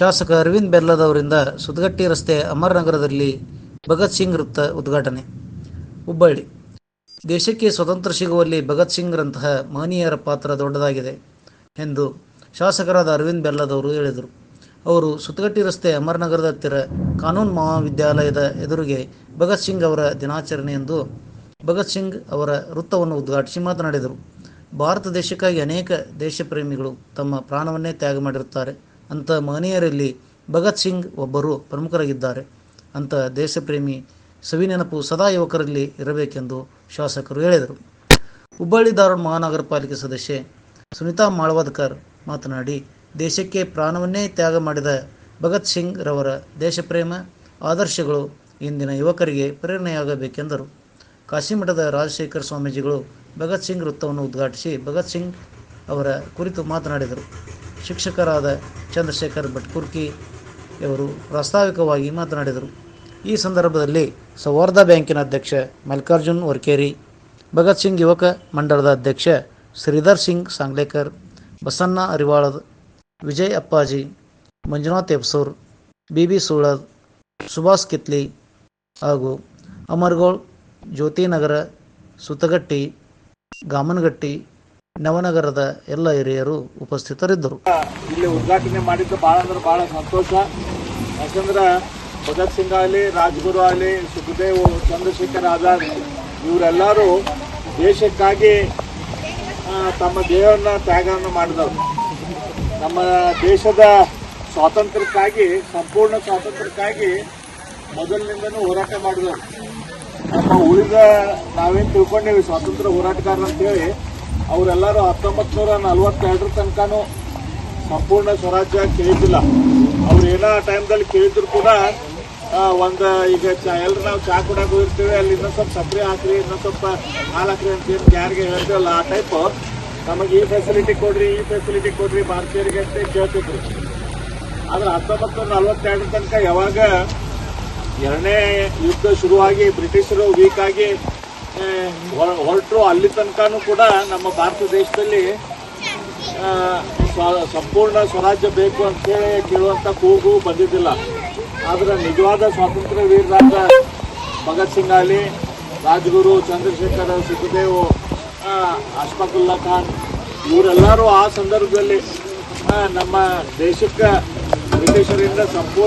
ಶಾಸಕ ಅರವಿಂದ್ ಬೆಲ್ಲದವರಿಂದ ಸುದ್ಗಟ್ಟಿ ರಸ್ತೆ ಅಮರ್ ನಗರದಲ್ಲಿ ಭಗತ್ ಸಿಂಗ್ ವೃತ್ತ ಉದ್ಘಾಟನೆ. ಹುಬ್ಬಳ್ಳಿ. ದೇಶಕ್ಕೆ ಸ್ವತಂತ್ರ ಸಿಗುವಲ್ಲಿ ಭಗತ್ ಸಿಂಗ್ರಂತಹ ಮಹನೀಯರ ಪಾತ್ರ ದೊಡ್ಡದಾಗಿದೆ ಎಂದು ಶಾಸಕರಾದ ಅರವಿಂದ್ ಬೆಲ್ಲದವರು ಹೇಳಿದರು. ಅವರು ಸುತ್ತಗಟ್ಟಿ ರಸ್ತೆ ಅಮರ್ ನಗರದ ಹತ್ತಿರ ಕಾನೂನು ಮಹಾವಿದ್ಯಾಲಯದ ಎದುರಿಗೆ ಭಗತ್ ಸಿಂಗ್ ಅವರ ದಿನಾಚರಣೆಯಂದು ಭಗತ್ ಸಿಂಗ್ ಅವರ ವೃತ್ತವನ್ನು ಉದ್ಘಾಟಿಸಿ ಮಾತನಾಡಿದರು. ಭಾರತ ದೇಶಕ್ಕಾಗಿ ಅನೇಕ ದೇಶಪ್ರೇಮಿಗಳು ತಮ್ಮ ಪ್ರಾಣವನ್ನೇ ತ್ಯಾಗ ಮಾಡಿರುತ್ತಾರೆ. ಅಂಥ ಮಹನೀಯರಲ್ಲಿ ಭಗತ್ ಸಿಂಗ್ ಒಬ್ಬರು ಪ್ರಮುಖರಾಗಿದ್ದಾರೆ. ಅಂಥ ದೇಶಪ್ರೇಮಿ ಸವಿನೆನಪು ಸದಾ ಯುವಕರಲ್ಲಿ ಇರಬೇಕೆಂದು ಶಾಸಕರು ಹೇಳಿದರು. ಹುಬ್ಬಳ್ಳಿ ಧಾರವಾಡ ಮಹಾನಗರ ಪಾಲಿಕೆ ಸದಸ್ಯೆ ಸುನಿತಾ ಮಾಳವಾದ್ಕರ್ ಮಾತನಾಡಿ, ದೇಶಕ್ಕೆ ಪ್ರಾಣವನ್ನೇ ತ್ಯಾಗ ಮಾಡಿದ ಭಗತ್ ಸಿಂಗ್ ರವರ ದೇಶಪ್ರೇಮ, ಆದರ್ಶಗಳು ಇಂದಿನ ಯುವಕರಿಗೆ ಪ್ರೇರಣೆಯಾಗಬೇಕೆಂದರು. ಕಾಶಿಮಠದ ರಾಜಶೇಖರ ಸ್ವಾಮೀಜಿಗಳು ಭಗತ್ ಸಿಂಗ್ ವೃತ್ತವನ್ನು ಉದ್ಘಾಟಿಸಿ ಭಗತ್ ಸಿಂಗ್ ಅವರ ಕುರಿತು ಮಾತನಾಡಿದರು. ಶಿಕ್ಷಕರಾದ ಚಂದ್ರಶೇಖರ್ ಭಟ್ಕುರ್ಕಿ ಇವರು ಪ್ರಾಸ್ತಾವಿಕವಾಗಿ ಮಾತನಾಡಿದರು. ಈ ಸಂದರ್ಭದಲ್ಲಿ ಸೌಹಾರ್ದ ಬ್ಯಾಂಕಿನ ಅಧ್ಯಕ್ಷ ಮಲ್ಲಿಕಾರ್ಜುನ್ ವರ್ಕೇರಿ, ಭಗತ್ ಸಿಂಗ್ ಯುವಕ ಮಂಡಳದ ಅಧ್ಯಕ್ಷ ಶ್ರೀಧರ್ ಸಿಂಗ್ ಸಾಂಗ್ಲೇಕರ್, ಬಸಣ್ಣ ಅರಿವಾಳದ್ ವಿಜಯ್ ಅಪ್ಪಾಜಿ, ಮಂಜುನಾಥ್ ಎಬ್ಸೂರ್ ಬಿ ಬಿ ಸೂಳದ್, ಸುಭಾಷ್ ಕಿತ್ಲಿ ಹಾಗೂ ಅಮರ್ಗೋಳ್ ಜ್ಯೋತಿನಗರ ಸುತಗಟ್ಟಿ, ಗಾಮನಗಟ್ಟಿ ನವನಗರದ ಎಲ್ಲ ಹಿರಿಯರು ಉಪಸ್ಥಿತರಿದ್ದರು. ಇಲ್ಲಿ ಉದ್ಘಾಟನೆ ಮಾಡಿದ್ದು ಭಾಳ ಅಂದ್ರೆ ಭಾಳ ಸಂತೋಷ. ಯಾಕಂದ್ರೆ ಭಗತ್ ಸಿಂಗ್ ಆಗಲಿ, ರಾಜ್ಗುರು ಆಗಲಿ, ಸುಖದೇವ್, ಚಂದ್ರಶೇಖರ್ ಆಜಾದ್ ಇವರೆಲ್ಲರೂ ದೇಶಕ್ಕಾಗಿ ತಮ್ಮ ದೇಹವನ್ನು ತ್ಯಾಗವನ್ನು ಮಾಡಿದವರು. ನಮ್ಮ ದೇಶದ ಸ್ವಾತಂತ್ರ್ಯಕ್ಕಾಗಿ, ಸಂಪೂರ್ಣ ಸ್ವಾತಂತ್ರ್ಯಕ್ಕಾಗಿ ಮೊದಲಿನಿಂದನೂ ಹೋರಾಟ ಮಾಡಿದವರು. ನಮ್ಮ ಉಳಿದ ನಾವೇನು ತಿಳ್ಕೊಂಡೇವಿ, ಸ್ವಾತಂತ್ರ್ಯ ಹೋರಾಟಗಾರರು ಅಂತೇಳಿ ಅವರೆಲ್ಲರೂ ಹತ್ತೊಂಬತ್ತು ನೂರ ನಲ್ವತ್ತೆರಡರ ತನಕನೂ ಸಂಪೂರ್ಣ ಸ್ವರಾಜ್ಯ ಕೇಳಿದ್ದಿಲ್ಲ. ಅವ್ರು ಏನೋ ಆ ಟೈಮ್ದಲ್ಲಿ ಕೇಳಿದ್ರು ಕೂಡ ಒಂದು, ಈಗ ಚಾ ಎಲ್ಲರೂ ನಾವು ಚಾ ಕುಡಕ್ಕೆ ಹೋಗಿರ್ತೀವಿ, ಅಲ್ಲಿ ಇನ್ನೊಂದು ಸ್ವಲ್ಪ ಸಕ್ಕರೆ ಹಾಕ್ರಿ, ಇನ್ನೊಂದು ಸ್ವಲ್ಪ ಹಾಲು ಹಾಕ್ರಿ ಅಂತ ಯಾರಿಗೆ ಹೇಳ್ತೀವಲ್ಲ ಆ ಟೈಪ್ ನಮಗೆ ಈ ಫೆಸಿಲಿಟಿ ಕೊಡ್ರಿ, ಈ ಫೆಸಿಲಿಟಿ ಕೊಡ್ರಿ, ಭಾರತೀಯರಿಗೆ ಅಂತ ಕೇಳ್ತಿದ್ರು. ಆದ್ರೆ ಹತ್ತೊಂಬತ್ತು ನೂರ ತನಕ ಯಾವಾಗ ಎರಡನೇ ಯುದ್ಧ ಶುರುವಾಗಿ, ಬ್ರಿಟಿಷರು ವೀಕ್ ಆಗಿ ಹೊರಟರು ಅಲ್ಲಿ ತನಕನೂ ಕೂಡ ನಮ್ಮ ಭಾರತ ದೇಶದಲ್ಲಿ ಸಂಪೂರ್ಣ ಸ್ವರಾಜ್ಯ ಬೇಕು ಅಂತೇಳಿ ಕೇಳುವಂಥ ಕೂಗು ಬಂದಿದ್ದಿಲ್ಲ. ಆದ್ರೆ ನಿಜವಾದ ಸ್ವಾತಂತ್ರ್ಯ ವೀರರಾದ ಭಗತ್ ಸಿಂಗ್ ಆಗಲಿ, ರಾಜಗುರು ಚಂದ್ರಶೇಖರ್ ಸುಖದೇವ್ ಅಶ್ಫಾಕುಲ್ಲಾ ಖಾನ್, ಇವರೆಲ್ಲರೂ ಆ ಸಂದರ್ಭದಲ್ಲಿ ನಮ್ಮ ದೇಶಕ್ಕೆ, ಬ್ರಿಟಿಷರಿಂದ ಸಂಪೂರ್ಣ